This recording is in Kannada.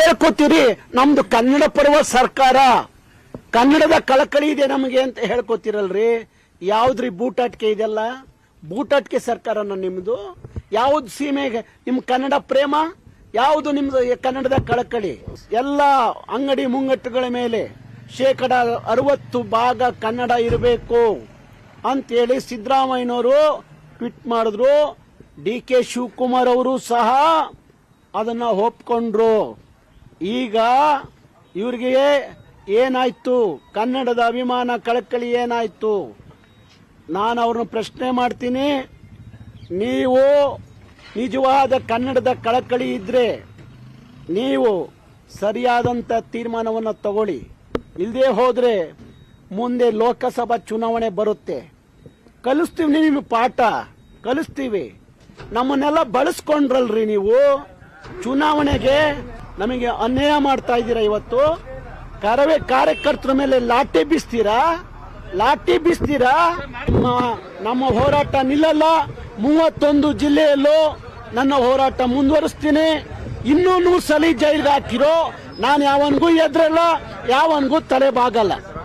ಹೇಳ್ಕೊತೀರಿ? ನಮ್ದು ಕನ್ನಡ ಪರ್ವ ಸರ್ಕಾರ. ಕನ್ನಡದ ಕಳಕಳಿ ಇದೆ ನಮಗೆ ಅಂತ ಹೇಳ್ಕೊತಿರಲ್ರಿ? ಯಾವ್ದ್ರಿ ಬೂಟಾಟಿಕೆ ಇದೆಲ್ಲ? ಬೂಟಾಟಿಕೆ ಸರ್ಕಾರನ ನಿಮ್ದು? ಯಾವ್ದು ಸೀಮೆಗೆ ನಿಮ್ ಕನ್ನಡ ಪ್ರೇಮ? ಯಾವುದು ನಿಮ್ದು ಕನ್ನಡದ ಕಳಕಳಿ? ಎಲ್ಲ ಅಂಗಡಿ ಮುಂಗಟ್ಟುಗಳ ಮೇಲೆ ಶೇಕಡ ಅರವತ್ತು ಭಾಗ ಕನ್ನಡ ಇರಬೇಕು ಅಂತೇಳಿ ಸಿದ್ದರಾಮಯ್ಯನವರು ಟ್ವಿಟ್ ಮಾಡಿದ್ರು. ಡಿ ಕೆ ಶಿವಕುಮಾರ್ ಅವರು ಸಹ ಅದನ್ನ ಒಪ್ಕೊಂಡ್ರು. ಈಗ ಇವರಿಗೆ ಏನಾಯ್ತು? ಕನ್ನಡದ ಅಭಿಮಾನ ಕಳಕಳಿ ಏನಾಯ್ತು? ನಾನು ಅವ್ರನ್ನ ಪ್ರಶ್ನೆ ಮಾಡ್ತೀನಿ. ನೀವು ನಿಜವಾದ ಕನ್ನಡದ ಕಳಕಳಿ ಇದ್ರೆ ನೀವು ಸರಿಯಾದಂಥ ತೀರ್ಮಾನವನ್ನು ತಗೊಳ್ಳಿ. ಇಲ್ಲದೆ ಹೋದರೆ ಮುಂದೆ ಲೋಕಸಭಾ ಚುನಾವಣೆ ಬರುತ್ತೆ. ಕಲಿಸ್ತೀವಿ ನೀವು ಪಾಠ, ಕಲಿಸ್ತೀವಿ. ನಮ್ಮನ್ನೆಲ್ಲ ಬಳಸ್ಕೊಂಡ್ರಲ್ರಿ ನೀವು. ಚುನಾವಣೆಗೆ ನಮಗೆ ಅನ್ಯಾಯ ಮಾಡ್ತಾ ಇದ್ದೀರಾ ಇವತ್ತು? ಕರವೇ ಕಾರ್ಯಕರ್ತರ ಮೇಲೆ ಲಾಠಿ ಬೀಸ್ತೀರಾ? ಲಾಠಿ ಬೀಸ್ತೀರಾ? ನಮ್ಮ- ಹೋರಾಟ ನಿಲ್ಲಲ್ಲ. ಮೂವತ್ತೊಂದು ಜಿಲ್ಲೆಯಲ್ಲೂ ನನ್ನ ಹೋರಾಟ ಮುಂದುವರಿಸ್ತೀನಿ. ಇನ್ನೂ ನೂರು ಸಲ ಜೈಲ್ಗೆ ಹಾಕಿರೋ, ನಾನು ಯಾವನ್ಗೂ ಎದ್ರಲ್ಲ ಯಾವನ್ಗೂ ತಲೆ ಬಾಗಲ್ಲ.